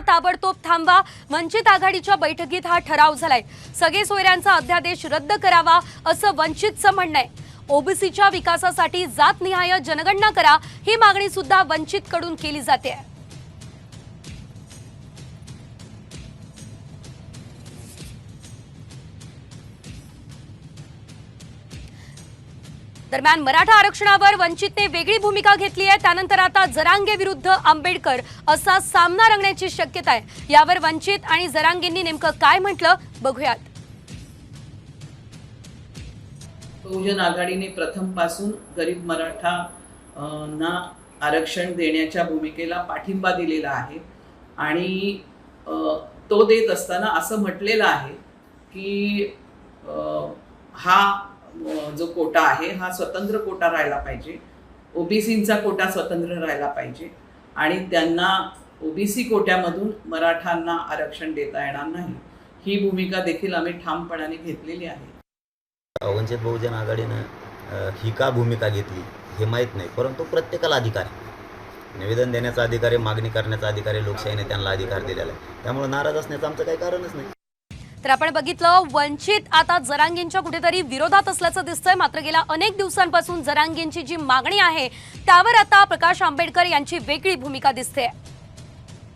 ताबडतोब थांबवा. वंचित आघाडीच्या बैठकीत हा ठराव झालाय. सगळे सोयऱ्यांचा अध्यादेश रद्द करावा असं वंचितचं म्हणणं आहे. ओबीसीच्या विकासासाठी जातनिहाय जनगणना करा ही मागणी सुद्धा वंचित कडून केली जाते. दरम्यान मराठा आरक्षणावर वंचितने वेगळी भूमिका घेतली आहे. त्यानंतर आता जरांगे विरुद्ध आंबेडकर असा सामना रंगण्याची शक्यता आहे. यावर वंचित आणि जरांगेंनी नेमकं काय म्हटलं बघूयात. बहुजन आघाडीने प्रथमपासून गरीब मराठा ना आरक्षण देण्याच्या भूमिकेला पाठिंबा दिलेला आहे. आणि तो देत असताना असं म्हटलेलं आहे की हा जो कोटा आहे हा स्वतंत्र कोटा राहायला पाहिजे. ओबीसींचा कोटा स्वतंत्र राहायला पाहिजे. आणि त्यांना ओबीसी कोट्यामधून मराठांना आरक्षण देता येणार नाही. ही भूमिका देखील आम्ही ठामपणाने घेतलेली आहे. वंचित बहुजन आघाडीनं ही का भूमिका घेतली हे माहीत नाही परंतु प्रत्येकाला अधिकार निवेदन देण्याचा अधिकार आहे मागणी करण्याचा अधिकार आहे लोकशाहीने त्यांना अधिकार दिलेला आहे. त्यामुळे नाराज असण्याचं आमचं काही कारणच नाही. तर आपण बघितलं वंचित आता जरांगींच्या कुठेतरी विरोधात असल्याचं दिसतंय. मात्र गेल्या अनेक दिवसांपासून जरांगींची जी मागणी आहे त्यावर आता प्रकाश आंबेडकर यांची वेगळी भूमिका दिसते